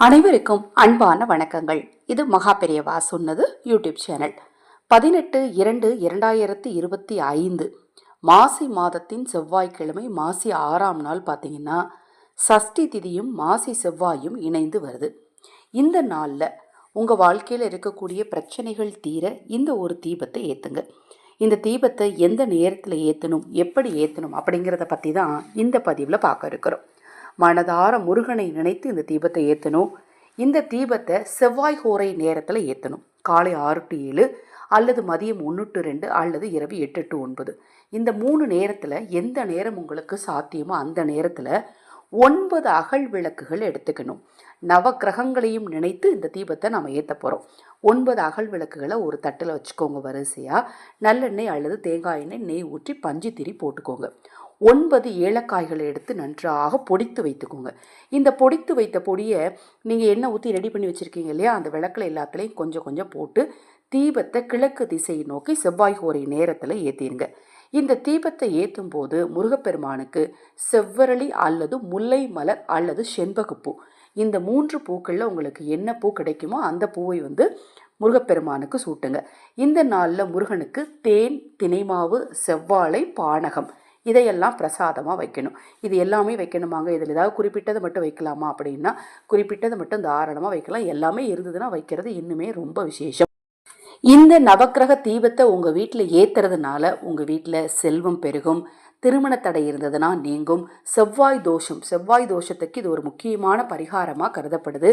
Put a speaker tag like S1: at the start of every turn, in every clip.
S1: அனைவருக்கும் அன்பான வணக்கங்கள். இது மகா பெரியவா சொன்னது யூடியூப் சேனல். பதினெட்டு இரண்டு இரண்டாயிரத்தி இருபத்தி ஐந்து மாசி மாதத்தின் செவ்வாய்க்கிழமை மாசி ஆறாம் நாள் பார்த்தீங்கன்னா சஷ்டி திதியும் மாசி செவ்வாயும் இணைந்து வருது. இந்த நாளில் உங்கள் வாழ்க்கையில் இருக்கக்கூடிய பிரச்சனைகள் தீர இந்த ஒரு தீபத்தை ஏற்றுங்க இந்த தீபத்தை எந்த நேரத்தில் ஏற்றணும் எப்படி ஏற்றணும் அப்படிங்கிறத பற்றி தான் இந்த பதிவில் பார்க்க இருக்கிறோம். மனதார முருகனை நினைத்து இந்த தீபத்தை ஏற்றணும் இந்த தீபத்தை செவ்வாய் ஹோரை நேரத்தில் ஏற்றணும் காலை ஆறு டு ஏழு அல்லது மதியம் ஒன்று டு ரெண்டு அல்லது இரவு எட்டு டு ஒன்பது. இந்த மூணு நேரத்தில் எந்த நேரம் உங்களுக்கு சாத்தியமோ அந்த நேரத்தில் ஒன்பது அகல் விளக்குகள் எடுத்துக்கணும். நவ கிரகங்களையும் நினைத்து இந்த தீபத்தை நம்ம ஏற்ற போகிறோம் ஒன்பது அகல் விளக்குகளை ஒரு தட்டில் வச்சுக்கோங்க வரிசையாக நல்லெண்ணெய் அல்லது தேங்காய் எண்ணெய் நெய் ஊற்றி பஞ்சு திரி போட்டுக்கோங்க. ஒன்பது ஏலக்காய்களை எடுத்து நன்றாக பொடித்து வைத்துக்கோங்க. இந்த பொடித்து வைத்த பொடியை நீங்கள் எண்ணெய் ஊற்றி ரெடி பண்ணி வச்சுருக்கீங்க இல்லையா? அந்த விளக்கில் எல்லாத்துலேயும் கொஞ்சம் கொஞ்சம் போட்டு தீபத்தை கிழக்கு திசையை நோக்கி செவ்வாய் ஹோரை நேரத்தில் ஏற்றிடுங்க இந்த தீபத்தை ஏற்றும் போது முருகப்பெருமானுக்கு செவ்வரளி அல்லது முல்லை மலர் அல்லது செண்பகப்பூ. இந்த மூன்று பூக்களில் உங்களுக்கு என்ன பூ கிடைக்குமோ அந்த பூவை வந்து முருகப்பெருமானுக்கு சூட்டுங்க. இந்த நாளில் முருகனுக்கு தேன் தினைமாவு செவ்வாழை பானகம். இதையெல்லாம் பிரசாதமாக வைக்கணும். இது எல்லாமே வைக்கணுமாங்க. இதில் ஏதாவது குறிப்பிட்டதை மட்டும் வைக்கலாமா அப்படின்னா குறிப்பிட்டதை மட்டும் தாராளமாக வைக்கலாம். எல்லாமே இருந்ததுன்னா வைக்கிறது இன்னுமே ரொம்ப விசேஷம். இந்த நவக்கிரக தீபத்தை உங்கள் வீட்டில் ஏற்றுறதுனால உங்கள் வீட்டில் செல்வம் பெருகும். திருமண தடை இருந்ததுன்னா நீங்கும். செவ்வாய் தோஷம். செவ்வாய் தோஷத்துக்கு இது ஒரு முக்கியமான பரிகாரமாக கருதப்படுது.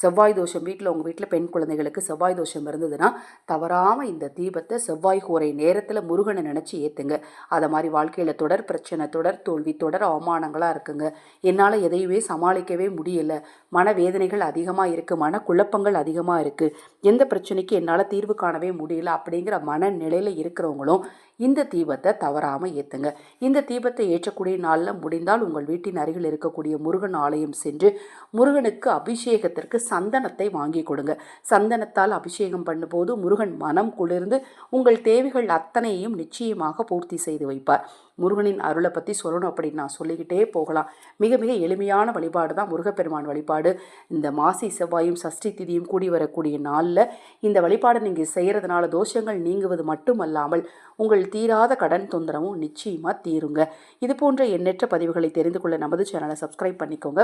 S1: செவ்வாய் தோஷம் வீட்டில் உங்கள் வீட்டில் பெண் குழந்தைகளுக்கு செவ்வாய் தோஷம் இருந்ததுன்னா தவறாமல் இந்த தீபத்தை செவ்வாய் கூரை நேரத்தில் முருகனை நினச்சி ஏற்றுங்க அதை மாதிரி வாழ்க்கையில் தொடர் பிரச்சனை தொடர் தோல்வி தொடர் அவமானங்களாக இருக்குங்க. என்னால் எதையுமே சமாளிக்கவே முடியலை. மனவேதனைகள் அதிகமாக இருக்குது மனக்குழப்பங்கள் அதிகமாக இருக்குது எந்த பிரச்சனைக்கு என்னால் தீர்வு காணவே முடியல அப்படிங்கிற மனநிலையில் இருக்கிறவங்களும் இந்த தீபத்தை தவறாமல் ஏற்றுங்க இந்த தீபத்தை ஏற்றக்கூடிய நாளில் முடிந்தால் உங்கள் வீட்டின் அருகில் இருக்கக்கூடிய முருகன் ஆலயம் சென்று முருகனுக்கு அபிஷேகத்திற்கு சந்தனத்தை வாங்கி கொடுங்க. சந்தனத்தால் அபிஷேகம் பண்ணும்போது முருகன் மனம் குளிர்ந்து உங்கள் தேவைகள் அத்தனையும் நிச்சயமாக பூர்த்தி செய்து வைப்பார். முருகனின் அருளை பற்றி சொல்லணும் அப்படின்னு நான் சொல்லிக்கிட்டே போகலாம். மிக மிக எளிமையான வழிபாடு தான் முருகப்பெருமான் வழிபாடு. இந்த மாசி செவ்வாயும் சஷ்டி திதியும் கூடி வரக்கூடிய நாளில் இந்த வழிபாடை நீங்கள் செய்கிறதுனால தோஷங்கள் நீங்குவது மட்டுமல்லாமல் உங்கள் தீராத கடன் தொந்தரவும் நிச்சயமாக தீருங்க. இது போன்ற எண்ணற்ற பதிவுகளை தெரிந்து கொள்ள நமது சேனலை சப்ஸ்கிரைப் பண்ணிக்கோங்க.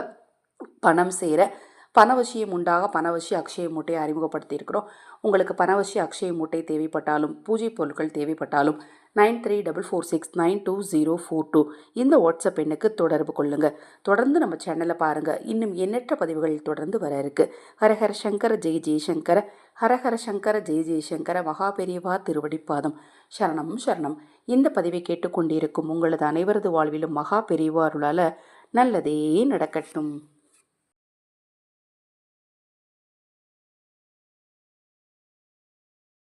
S1: பணம் சேர பணவசியம் உண்டாக பணவசி அக்ஷய மூட்டையை அறிமுகப்படுத்தியிருக்கிறோம். உங்களுக்கு பணவசி அக்ஷய மூட்டை தேவைப்பட்டாலும் பூஜை பொருட்கள் தேவைப்பட்டாலும் nine three double four six nine two zero four two. இந்த வாட்ஸ்அப் எண்ணுக்கு தொடர்பு கொள்ளுங்கள் தொடர்ந்து நம்ம சேனலை பாருங்கள் இன்னும் எண்ணற்ற பதிவுகள் தொடர்ந்து வர இருக்கு. ஹரஹர சங்கர ஜெய் ஜெய்சங்கர. ஹரஹர சங்கர ஜெய் ஜெய்சங்கர மகா பெரியவா திருவடிப்பாதம். சரணம் சரணம். இந்த பதிவை கேட்டுக்கொண்டிருக்கும் உங்களது அனைவரது வாழ்விலும் மகா பெரியவாருளால் நல்லதே நடக்கட்டும்.